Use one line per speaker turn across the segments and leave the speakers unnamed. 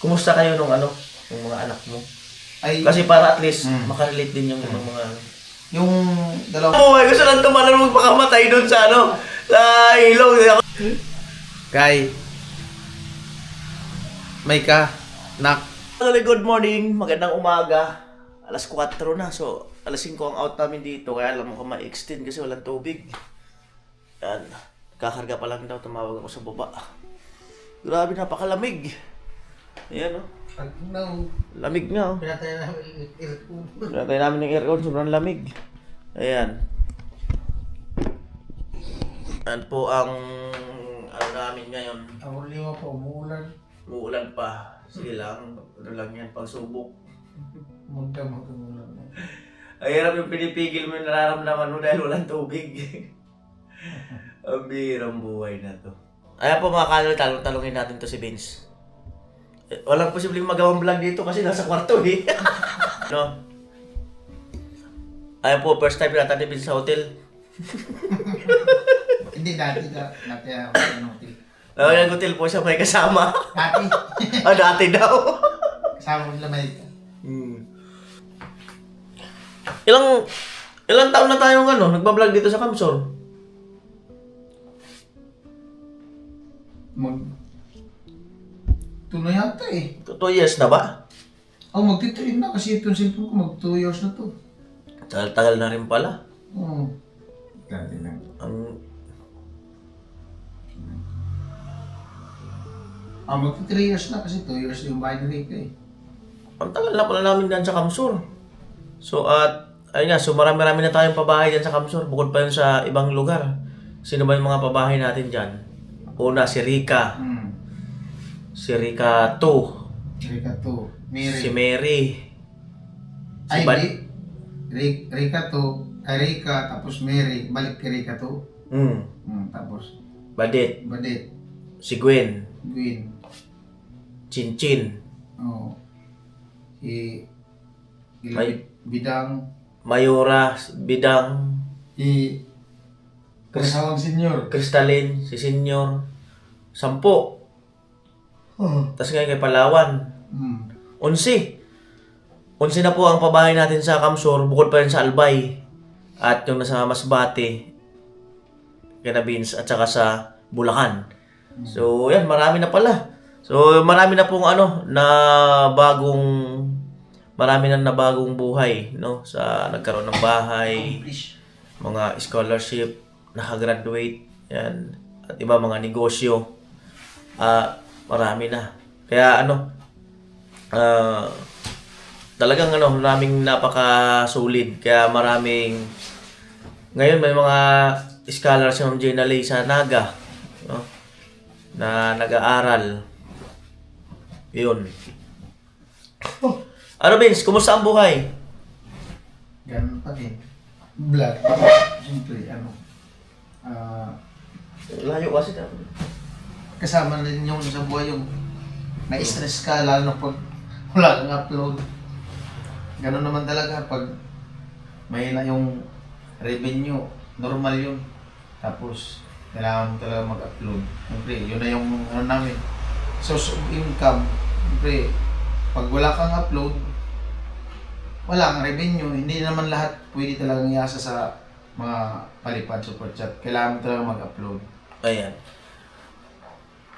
Kumusta kayo nung ano, yung mga anak mo?
Ay,
Kasi para at least
Mm.
makarelate din yung ibang mga ano.
yung dalawa,
Oh my, gusto lang tumalon magpakamatay doon sa ano, sa ilong.
Kay, may ka, nak,
Actually, good morning, magandang umaga. Alas 4 na, so alas 5 ang out namin dito, kaya alam mo ka ma-extend kasi walang tubig. Yan, kakarga pa lang daw, tumawag ako sa baba. Grabe, napakalamig. Ayan, oh.
no,
Lamig nga, oh.
pinatay namin yung aircon.
Pinatay namin ng aircon, sobrang lamig. Ayan. Yan po ang ano namin ngayon.
Ako lima pa, umuulan.
Uulan pa. Sige lang, ano lang yan, pagsubok.
Magdamag ang ulan.
Ang hirap yung pinipigil mo yung nararamdaman mo dahil walang tubig. ang birang buhay na to. Ayan po mga kanal, talong talongin natin to si Vince. Walang posibleng magawang vlog dito kasi nasa kwarto eh. no? Ayan po, first time natin Vince sa hotel.
Hindi, dati, da- dati ako sa hotel.
Yung hotel po siya may kasama.
Dati,
ah, dati daw.
kasama ko sila may
hmm. Ilang ilang taon na tayong ano, nagbablog dito sa Kamsor?
mag... Tuloy yata eh.
Two years na ba?
Oh, magtituloy na kasi itong cellphone ko, mag 2 years na to.
Tagal-tagal na rin pala.
Oo. Dati lang.
Ang
Ah, magti 3 years na kasi 2 years yung ni Rica eh.
ang tagal na pala namin dyan sa Kamsur. So at ayun nga, so marami-rami na tayong pabahay dyan sa Kamsur. Bukod pa yun sa ibang lugar. Sino ba yung mga pabahay natin dyan? Una, si Rika.
Hmm.
Si Rika 2.
Rica 2. Mary.
Si Mary. Si
Ay,
Bad-
di. Ri- Rica 2. Kay Rica, tapos Mary. Balik kay Rica 2.
Hmm.
Hmm, tapos
Badit.
Badet.
Si Gwen.
Gwyn.
Chinchin.
Oh. Si Il-
Ay.
Bidang.
Mayura. Bidang.
Si Kasawang Senior.
Crystalline. Si Senyor. Sampo.
Oh.
Tapos ngayon kay Palawan.
Hmm.
Unsi. Unsi na po ang pabahay natin sa Kamsor, bukod pa rin sa Albay. At yung nasa Masbate, Beans, at saka sa Bulacan. So, yan, marami na pala. So, marami na pong ano, na bagong, marami na na bagong buhay, no? Sa nagkaroon ng bahay, mga scholarship, nakagraduate, yan, at iba mga negosyo. Ah, marami na. Kaya ano, ah, talagang ano, maraming napakasulit. Kaya maraming, ngayon may mga scholars si Ma'am Gina Lay sa Naga, no? na nag-aaral. Yun. Ano Vince, kumusta ang buhay?
Ganun pa din. Vlog. Siyempre, ano. Ah,
Layo kasi daw.
Kasama na din yung sa buhay yung na-stress ka lalo na pag wala kang upload. Ganun naman talaga pag may na yung revenue, normal yun. Tapos, kailangan mo talaga mag-upload. Siyempre, yun na yung ano namin. Source of income. Siyempre, pag wala kang upload, wala kang revenue. Hindi naman lahat pwede talagang iasa sa mga palipad super chat. Kailangan mo talaga mag-upload.
Ayan.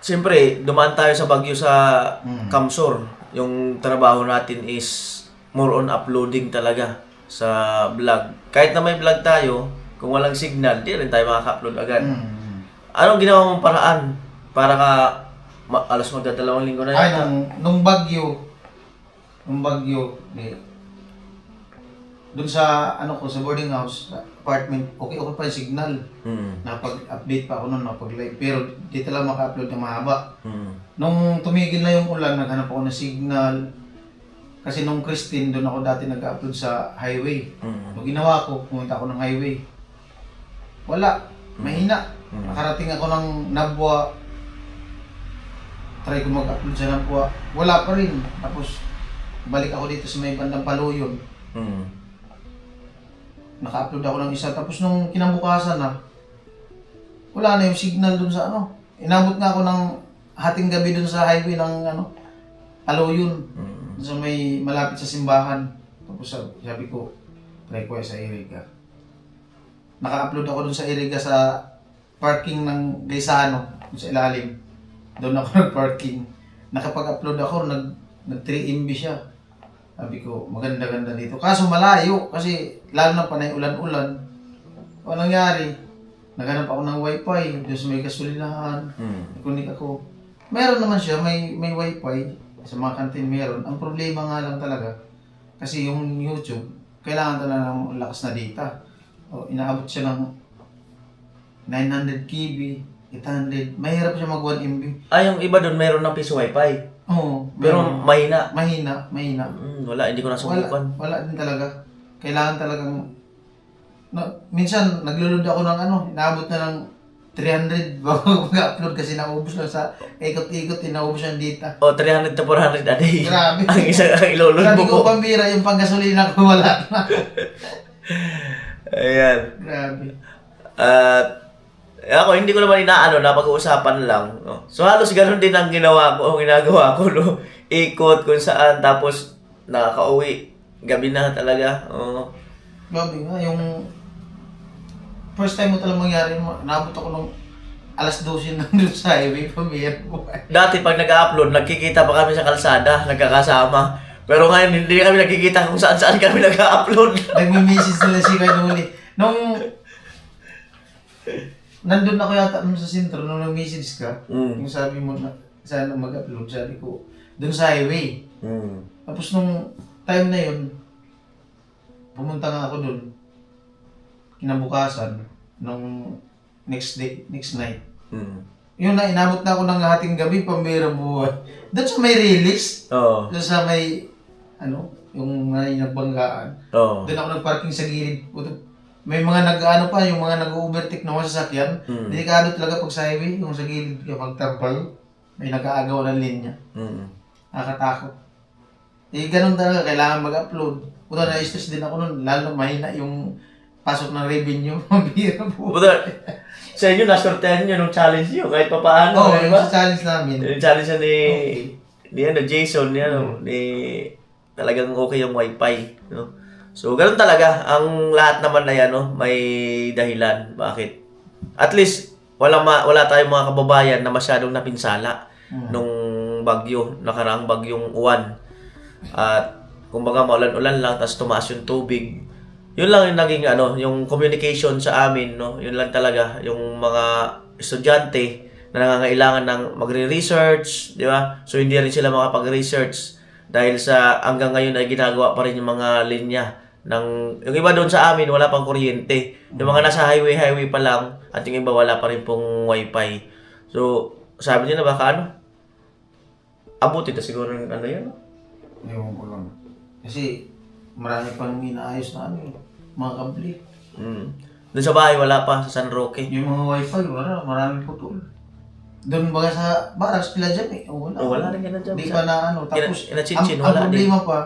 Siyempre, dumaan tayo sa Bagyo sa
Mm.
Kamsor. Yung trabaho natin is more on uploading talaga sa vlog. Kahit na may vlog tayo, kung walang signal, di rin tayo makaka-upload agad.
Mm.
Anong ginawa mong paraan para ka ma- alas magdadalawang linggo na
Ay,
yata?
nung, nung bagyo, nung bagyo, di, dun sa, ano ko, sa boarding house, apartment, okay, okay pa yung signal.
Hmm.
Napag-update pa ako nun, napag-live. Pero, di talaga maka-upload ng mahaba.
Hmm.
Nung tumigil na yung ulan, naghanap ako ng signal. Kasi nung Christine, doon ako dati nag-upload sa highway.
Hmm.
Nung ginawa ko, pumunta ako ng highway. Wala. Mahina.
Mm.
Nakarating ako ng Nabwa. Try ko mag-upload sa Nabwa. Wala pa rin. Tapos, balik ako dito sa may bandang Paluyon.
Hmm.
Naka-upload ako ng isa. Tapos nung kinabukasan na, wala na yung signal dun sa ano. Inabot nga ako ng hating gabi dun sa highway ng ano, alo yun.
Mm.
Sa may malapit sa simbahan. Tapos sabi, sabi ko, try ko sa Iriga. Naka-upload ako dun sa Iriga sa parking ng Gaisano, dun sa ilalim. Doon ako nag-parking. Nakapag-upload ako, nag, nag 3 MB siya. Sabi ko, maganda-ganda dito. Kaso malayo, kasi lalo na panay ulan-ulan. O nangyari, naghanap ako ng wifi, doon sa may gasolinahan.
Mm.
Kunik ako. Meron naman siya, may may wifi sa mga kantin meron. Ang problema nga lang talaga kasi yung YouTube kailangan talaga ng lakas na data. O inaabot siya ng 900 KB, 800. Mahirap siya mag 1 MB.
Ah, yung iba doon meron ng piso wifi.
Oo.
Pero
meron.
mahina.
mahina, mahina.
Mm, wala, hindi ko
Wala,
nasubukan.
wala din talaga. Kailangan talagang no, minsan naglulod ako ng ano, inaabot na ng 300 bago mag-upload kasi naubos lang sa ikot-ikot, inaubos yung data.
O, 300 to 400 a day.
Grabe.
ang isang ang ilulod mo
ko,
po.
pambira, yung panggasolina ko wala na.
Ayan.
Grabe.
At ako hindi ko naman inaano na pag-uusapan lang. No? So halos ganun din ang ginawa ko, ang ginagawa ko no. Ikot kung saan tapos nakaka-uwi. Gabi na talaga. Oo.
Grabe nga, yung first time mo talagang mangyari, naabot ako nung alas 12 nandun sa highway, pambira ko.
Dati pag nag-upload, nagkikita pa kami sa kalsada, nagkakasama. Pero ngayon hindi kami nagkikita kung saan saan kami nag-upload.
Nagme-message nila si Kuya Nuli. Nung nandun ako yata nung sa sentro, nung nag-message ka,
Mm.
yung sabi mo na sana mag-upload, sabi ko, dun sa highway.
Mm.
Tapos nung time na yun, pumunta nga ako dun. Kinabukasan, nung next day, next night.
Mm.
Yun na, inabot na ako ng hating gabi, pambira buhay. Doon sa may release,
Oo.
doon sa may, ano, yung may nagbanggaan.
Oo.
Doon ako nagparking sa gilid. Puto- May mga nag-ano pa, yung mga nag-overtake na mga sasakyan.
Mm.
Delikado talaga pag sa highway, yung sa gilid kapag tarpal, may nag-aagaw ng linya.
Mm.
Nakakatakot. Eh, ganun talaga, kailangan mag-upload. Puto na-stress din ako nun, lalo na mahina yung pasok ng revenue, mabira po.
Buta, sa inyo, nasortehan nyo nung challenge nyo, kahit pa paano,
Oo,
di
yung
ba?
sa challenge namin.
Yung challenge ni, ni ano, Jason, ni, ano, ni, talagang okay yung wifi, no? So, ganun talaga, ang lahat naman na yan, no, may dahilan, bakit? At least, wala, ma, wala tayong mga kababayan na masyadong napinsala
Mm.
nung bagyo, nakaraang bagyong uwan. At, kumbaga, maulan-ulan lang, tapos tumaas yung tubig. Yun lang yung naging, ano, yung communication sa amin, no? Yun lang talaga, yung mga estudyante na nangangailangan ng magre-research, di ba? So, hindi rin sila makapag-research dahil sa hanggang ngayon ay ginagawa pa rin yung mga linya ng yung iba doon sa amin wala pang kuryente. Yung mga nasa highway highway pa lang at yung iba wala pa rin pong wifi. So, sabi nila baka ano? Abuti na siguro ng ano no?
Ewan ko lang. Kasi marami pang inaayos na ano eh, mga kabli.
Mm. Doon sa bahay wala pa sa San Roque.
Yung mga wifi, wala, marami putol. Doon ba sa barracks pila dyan eh? Wala.
Oh, wala rin yan dyan.
Hindi pa na ano. Tapos,
Ina- inachinchin,
ang, ang problema pa,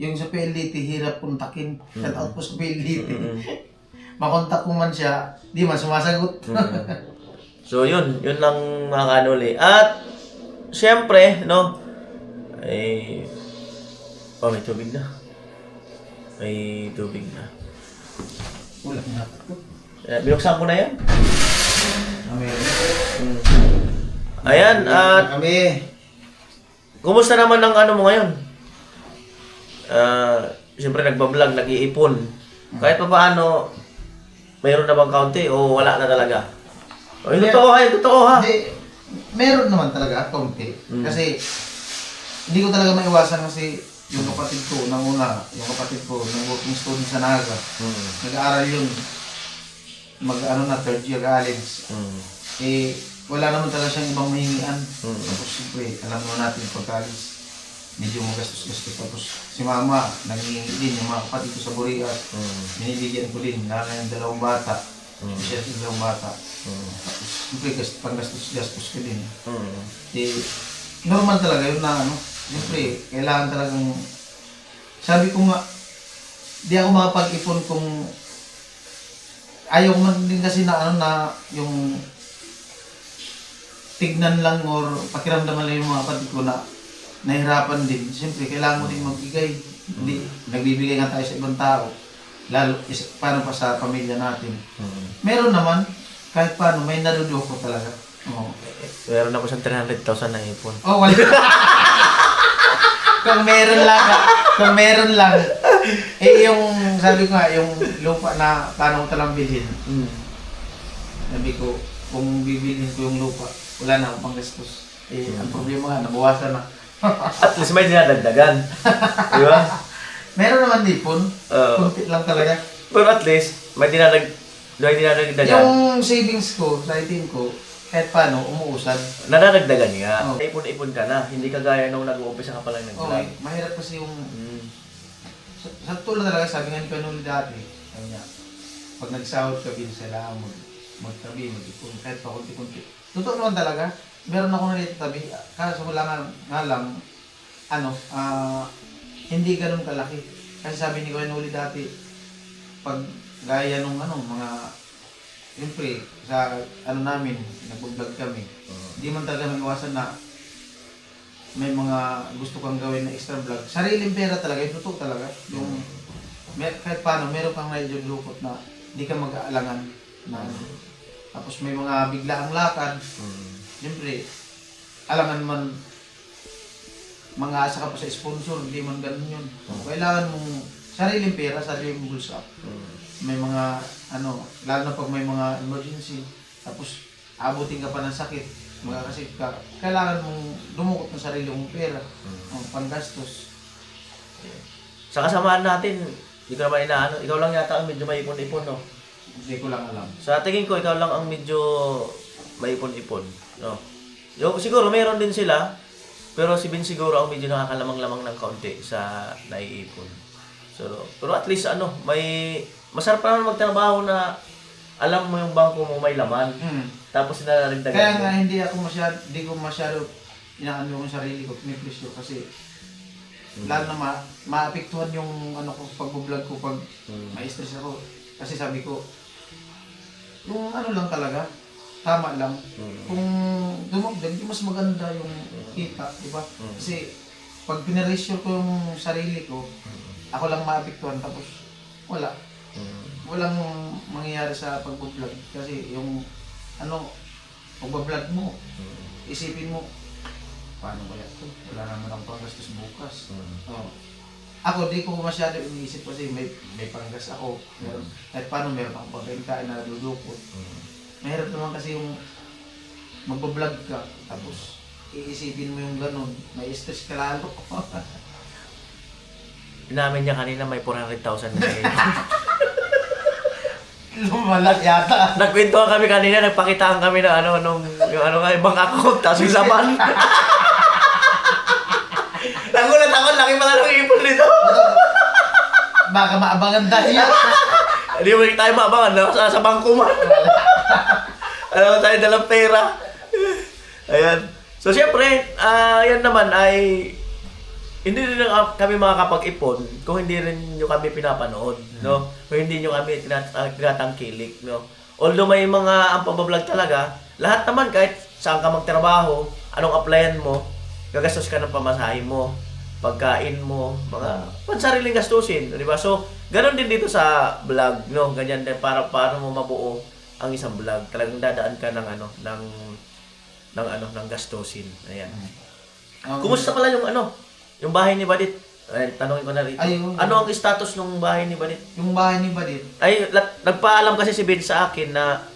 yung sa PLDT, hirap kontakin. Shout out po sa PLDT.
Mm.
Makontak ko man siya, di man sumasagot.
So yun, yun lang mga kanuli. At syempre, no, ay oh, may tubig na. May tubig na.
Wala na.
Eh, binuksan ko na yan. Ayan, at
Kami.
kumusta naman ang ano mo ngayon? Ah, siyempre nagbablog, nag-iipon. Kahit pa paano, mayroon na bang kaunti o wala na talaga? O, yung totoo ha, yung totoo ha.
Hindi, meron naman talaga, kaunti.
Mm.
Kasi, hindi ko talaga maiwasan kasi yung kapatid ko, nang una, yung kapatid ko, nang working student sa Naga,
Mm.
nag-aaral yun, mag-ano na, third year college.
Mm.
Eh, wala naman talaga siyang ibang mahingian.
Mm.
Tapos, siyempre, alam mo natin pag college, medyo magastos-gastos. Tapos, si mama, nangingi din yung mga kapatid ko sa Burias.
Mm.
Binibigyan ko din, lalo na yung dalawang bata.
Mm.
Siya yung dalawang bata.
Mm.
Tapos, siyempre, gast, panggastos-gastos ko din.
Mm.
Eh, normal talaga yun na ano. Siyempre, kailangan talagang, sabi ko nga, di ako makapag-ipon kung ayaw man din kasi na ano na yung tignan lang or pakiramdaman lang yung mga kapatid ko na nahirapan din. Siyempre, kailangan mo din magbigay. Hindi, nagbibigay nga tayo sa ibang tao. Lalo, is, paano pa sa pamilya natin. Meron naman, kahit paano, may narudoko talaga. Oo.
Meron ako siyang 300,000 na ipon.
Oh, wala. kung meron lang, kung meron lang, eh yung, sabi ko nga, yung lupa na paano ko talang bilhin. Sabi ko, kung bibilhin ko yung lupa, wala na akong panggastos. Eh, ang problema nga, nabawasan na.
At least may dinadagdagan. Di ba?
Meron naman dipon,
Oo.
kunti lang talaga.
Pero at least, may dinadag may dinadagdagan.
Yung savings ko, sa itim ko, kahit paano, umuusad.
Nadadagdagan nga.
Oo.
Ipon-ipon ka na. Hindi ka gaya nung nag-uumpisa ka pa lang
Oh,
nag-vlog.
mahirap kasi yung
Mm.
Sa, sa tulad talaga, sabi nga ni Panuli dati, sabi niya, pag nagsahod ka, kailangan mag, magtabi, mag-ipon, kahit pa kunti-kunti. Totoo naman talaga, meron ako na tabi, kaso wala nga, nga lang, ano, ah, hindi ganun kalaki. Kasi sabi ni Panuli dati, pag gaya nung ano, mga, siyempre, sa ano namin, nag-vlog kami, hindi man talaga maiwasan na may mga gusto kang gawin na extra vlog. Sariling pera talaga, yung totoo talaga. Yung, mer kahit paano, meron kang medyo lukot na hindi ka mag-aalangan. Na, tapos may mga biglaang lakad.
Mm.
Siyempre, alangan man mga asa ka pa sa sponsor, hindi man ganun yun. Kailangan mong sariling pera, sariling bulsa.
Mm.
May mga, ano, lalo na pag may mga emergency, tapos abutin ka pa ng sakit, magkakasip ka, kailangan mong dumukot ng sarili mong pera, ang panggastos.
Sa kasamaan natin, hindi ko naman inaano. Ikaw lang yata ang medyo may ipon-ipon, no?
Hindi ko lang alam.
Sa tingin ko, ikaw lang ang medyo may ipon-ipon. No? Yung, siguro, meron din sila. Pero si Ben siguro ang medyo nakakalamang-lamang ng kaunti sa naiipon. So, pero at least ano, may masarap naman magtrabaho na alam mo yung bangko mo may laman.
Hmm.
Tapos sinaragdagan
Kaya nga hindi ako masyado, hindi ko masyado inaano yung sarili ko, pinipresyo kasi lalo na ma maapektuhan yung ano ko pag-vlog ko pag
Mm.
may stress ako. Kasi sabi ko, yung ano lang talaga, tama lang.
Mm.
Kung dumagdag, di mas maganda yung kita, di ba?
Mm.
Kasi pag pinaresyo ko yung sarili ko, ako lang maapektuhan tapos wala.
Mm.
Walang mangyayari sa pag-vlog kasi yung ano, pag-vlog mo, isipin mo, paano kaya ito? Wala naman akong panggastos bukas.
Mm.
Oh. Ako, di ko masyado iniisip kasi may, may panggas ako. Meron, kahit paano meron akong pagkain na dudukot. Mahirap naman kasi yung magbablog ka, tapos iisipin mo yung ganun, may stress ka lalo.
Inamin niya kanina may 400,000 na ipon.
Lumalak yata.
Nagkwentuhan kami kanina, nagpakitaan kami na ano, nung, yung ano nga, ibang account, tapos yung laman. Nagulat ako, laki pala ng ipon nito.
Baka maabangan dahil.
Hindi mo tayo maabangan, no? sa, sa bangko man. Alam mo tayo dalang pera. Ayan. So, siyempre, ah, yan naman ay hindi rin kami makakapag-ipon kung hindi rin nyo kami pinapanood, no? Kung hindi nyo kami tinat- ah, tinatangkilik, no? Although may mga ang pagbablog talaga, lahat naman kahit saan ka magtrabaho, anong applyan mo, gagastos ka ng pamasahe mo, pagkain mo, mga pansariling gastusin, di ba? So, ganun din dito sa vlog, no? Ganyan din para paano mo mabuo ang isang vlog. Talagang dadaan ka ng ano, ng ng ano, ng gastusin. Ayan.
Um,
Kumusta pala yung ano? Yung bahay ni Badit? Ay, tanongin ko na rito.
Ayun.
Ano ang status ng bahay ni Badit?
Yung bahay ni Badit,
Ay, lat- nagpaalam kasi si Ben sa akin na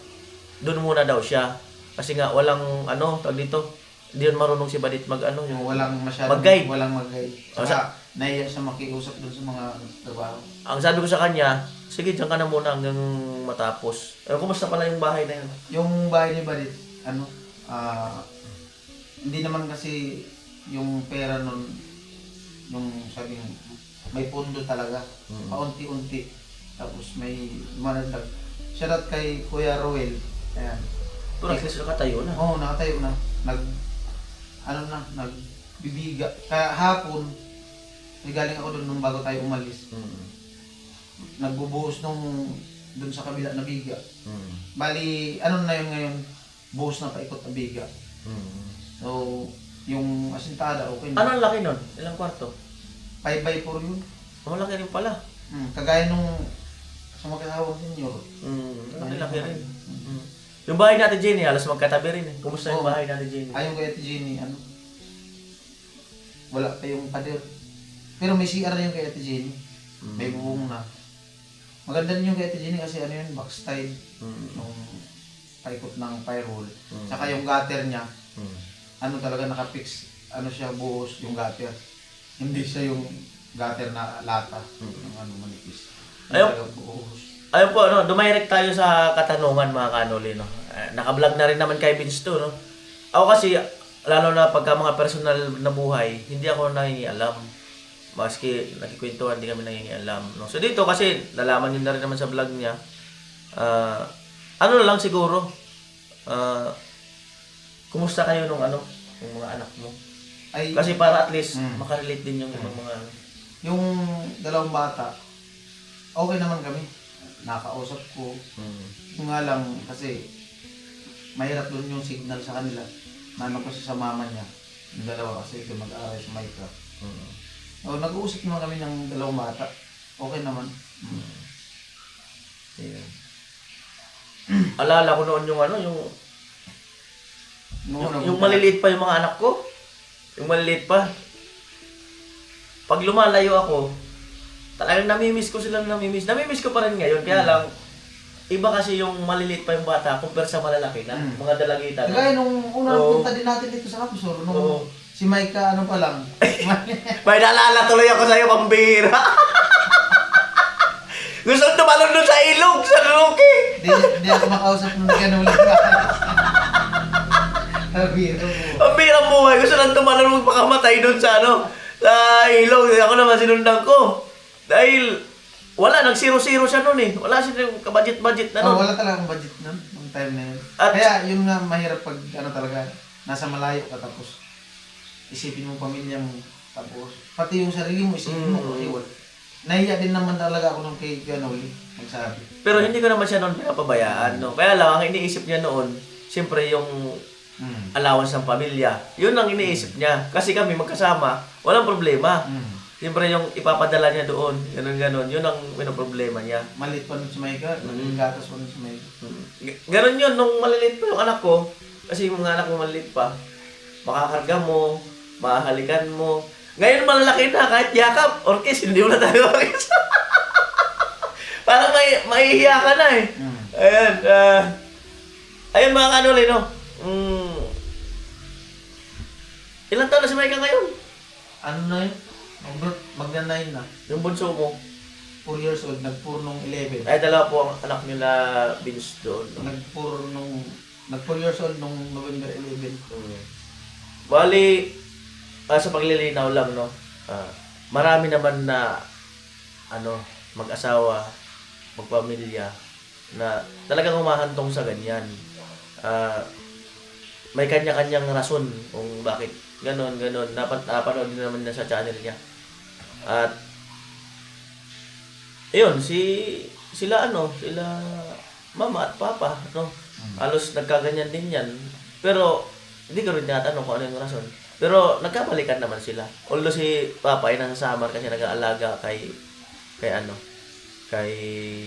doon muna daw siya. Kasi nga, walang ano, tag dito. Hindi yun marunong si Badit mag ano.
yung
Yung,
walang masyadong,
Mag-guide.
walang mag-guide.
Oh,
Saka, naiya siya makiusap dun sa mga trabaho.
ang sabi ko sa kanya, sige, dyan ka na muna hanggang matapos. Eh, kumusta pala yung bahay na yun?
Yung bahay ni Badit, ano, ah, hindi naman kasi yung pera nun, yung sabi ng, may pondo talaga,
Mm.
paunti-unti. Tapos may managdag. Shoutout kay Kuya Roel. Ayan.
Pero at least nakatayo na.
Oo, nakatayo na. Nag, ano na, nagbibiga. Kaya hapon, may galing ako doon nung bago tayo umalis.
Mm.
Nagbubuhos nung doon sa kabila na biga.
Mm.
Bali, ano na yun ngayon? Buhos na paikot na biga.
Mm.
So, Yung asintada, okay na.
Ano ang laki nun? Ilang kwarto?
5 by 4 yun.
Malaki rin pala.
Hmm. Kagaya nung sa makakawang senior.
Mm, malaki laki rin. Mm. Yung bahay natin, Jenny, halos magkatabi rin eh. Kumusta yung bahay natin, Jenny?
Ayon kay Ate Jenny, ano? Wala pa yung pader. Pero may CR na yung kay Ate Jenny.
Mm.
May bubong na. Maganda rin yung Ate Jenny kasi ano yun, backstyle.
Mm.
Nung paikot ng firewall.
Mm.
Saka yung gutter niya,
Mm.
ano talaga nakapix, ano siya buhos yung gutter. Hindi siya yung gutter na lata.
Mm.
Yung ano manipis. Buhos.
Ayun po, no, dumirect tayo sa katanungan mga kanoli, no. Eh, nakablog na rin naman kay Vince to, no. Ako kasi, lalo na pagka mga personal na buhay, hindi ako nangingialam. Maski nakikwentuhan, hindi kami nangingialam. No? So dito kasi, nalaman niyo na rin naman sa vlog niya, ah, ano na lang siguro, ah, kumusta kayo nung ano, yung mga anak mo?
Ay,
Kasi para at least,
Mm.
makarelate din yung ibang mga...
yung dalawang bata, okay naman kami. Nakausap ko,
Mm.
Yung nga lang, kasi mahirap doon yung signal sa kanila. Nano kasi sa mama niya. Yung dalawa kasi ito mag-aaral sa Minecraft.
Mm.
O, nag-uusap naman kami ng dalawang bata. Okay naman.
Ayan. Alala ko noon yung ano, yung
Nung
Yung,
una,
yung maliliit pa yung mga anak ko. Yung maliliit pa. Pag lumalayo ako, talagang namimiss ko silang namimiss. Namimiss ko pa rin ngayon. Kaya lang, iba kasi yung maliliit pa yung bata compare sa malalaki na.
Mm.
Mga dalagita na.
Kagaya nung una
Oo.
punta din natin dito sa Kapsor, nung
Oo.
Si Maika ano pa lang.
May naalala tuloy ako sa'yo, pambira. Gusto ko tumalon doon sa ilog, sa luki.
di, di ako makausap nung ganun ulit. Sabi mo.
Pambira buhay. Gusto lang tumalon magpakamatay doon sa ano, sa ilog. Ako naman sinundan ko. Dahil, wala, nag-zero-zero siya noon eh. Wala siya yung kabudget-budget na
Oh,
noon.
wala talagang budget nun, nung time na yun.
At-
Kaya yun nga mahirap pag ano talaga, nasa malayo ka tapos isipin mo pamilya mo tapos pati yung sarili mo isipin mo
Mm.
kasi wala. Nahiya din naman talaga ako nung kay Ganoli magsabi.
Pero hindi ko naman siya noon pinapabayaan. No? Kaya lang, ang iniisip niya noon, siyempre yung
Mm.
allowance ng pamilya. Yun ang iniisip niya. Kasi kami magkasama, walang problema.
Mm.
Siyempre yung ipapadala niya doon, ganun ganon yun ang problema niya.
Malit pa nun si Maika,
Mm.
gatas pa nun si Maika.
G- Ganon yun, nung maliliit pa yung anak ko, kasi yung mga anak ko maliliit pa, makakarga mo, mahalikan mo. Ngayon malalaki na, kahit yakap, orkes, hindi mo na tayo orkes. Parang may, mahihiya ka na eh.
Mm.
Ayan, ah, ayun mga kanuli, no? Mm, ilan taon na si Micah ngayon?
Ano na yun? Mag- Magna-9 na.
Yung bunso mo.
4 years old, nag-4 nung 11.
Ay, dalawa po ang anak nila Vince doon. no?
Nag-4 nung nag-4 years old nung November 11.
Mm. Bali, ah, sa paglilinaw lang, no? Ah, marami naman na ano, mag-asawa, magpamilya na talagang humahantong sa ganyan. Ah, may kanya-kanyang rason kung bakit ganon, ganon. Dapat napanood din naman na sa channel niya. At ayun, si sila ano, sila mama at papa, no? Halos nagkaganyan din yan. Pero hindi ko rin natanong kung ano yung rason. Pero nagkabalikan naman sila. Although si Papa ay nasa summer kasi nag-aalaga kay kay ano, kay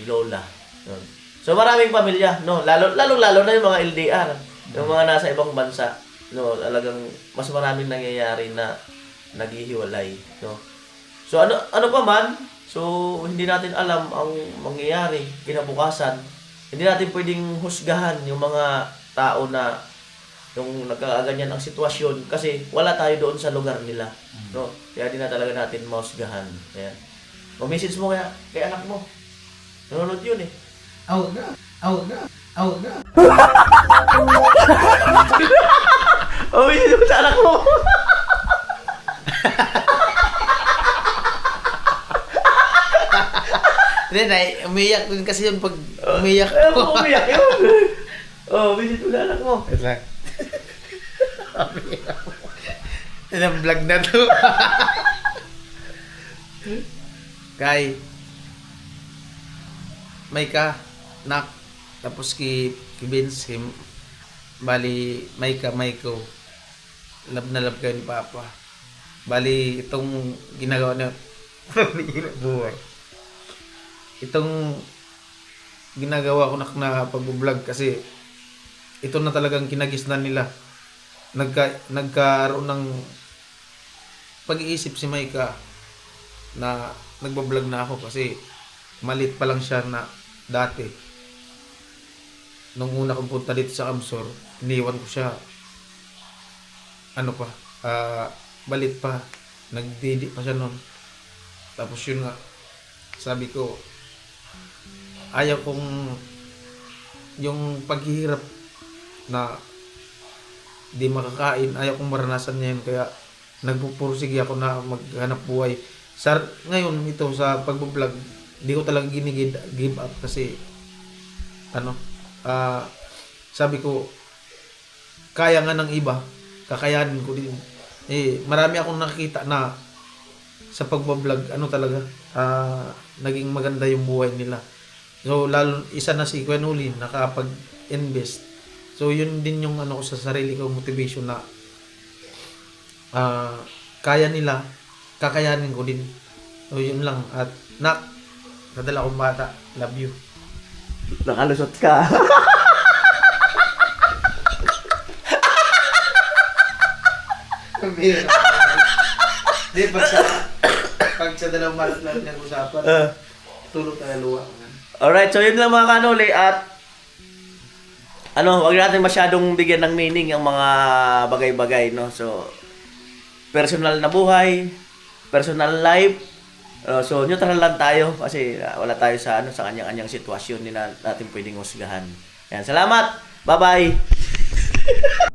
Lola. Yun. So maraming pamilya, no, lalo lalo lalo na yung mga LDR, yung mga nasa ibang bansa, no, talagang mas maraming nangyayari na naghihiwalay, no. So ano ano pa man, so hindi natin alam ang mangyayari kinabukasan. Hindi natin pwedeng husgahan yung mga tao na yung nagkaganyan ang sitwasyon kasi wala tayo doon sa lugar nila. No? Kaya di na talaga natin mausgahan. Kaya, message mo kaya kay anak mo. Nanonood yun eh.
Aw ga, aw ga, aw ga.
Oh, message mo sa anak mo.
Hindi, na, umiyak din kasi yun pag umiyak
Kaya
ko.
umiyak yun. Oh, message mo sa anak mo.
Wait lang. Ilang vlog na to. Kay, may ka, nak, tapos ki, ki Vince, him, bali, may ka, may ko. love na love kayo ni Papa. Bali, itong ginagawa hirap buhay. Itong ginagawa ko na, na pag-vlog kasi ito na talagang kinagisnan nila. Nagka, nagkaroon ng pag-iisip si Maika na nagbablog na ako kasi malit pa lang siya na dati. Nung una kong punta dito sa Amsor, iniwan ko siya. Ano pa, ah, balit pa. Nagdidi pa siya noon. Tapos yun nga, sabi ko, ayaw kong yung paghihirap na di makakain, ayaw kong maranasan niya yun. Kaya nagpupursige ako na maghanap buhay. Sa, ngayon, ito sa pagbablog, di ko talaga ginigid give up kasi ano, ah sabi ko, kaya nga ng iba, kakayanin ko din. Eh, marami akong nakikita na sa pagbablog, ano talaga, ah naging maganda yung buhay nila. So, lalo, isa na si Kuya Nuli, nakapag-invest. So, yun din yung ano ko sa sarili ko motivation na ah kaya nila, kakayanin ko din. So, yun lang. At, nak, nadala kong bata. Love you.
Nakalusot ka.
Di, pag sa, pag sa dalawang malat lang niyang usapan,
Ah.
tulog tayo luwa.
Alright, so yun lang mga kanuli at ano, wag natin masyadong bigyan ng meaning ang mga bagay-bagay, no? So, personal na buhay, personal life, uh, so neutral lang tayo kasi uh, wala tayo sa ano sa kanya-kanyang sitwasyon din na natin pwedeng husgahan. Yan, salamat. Bye-bye.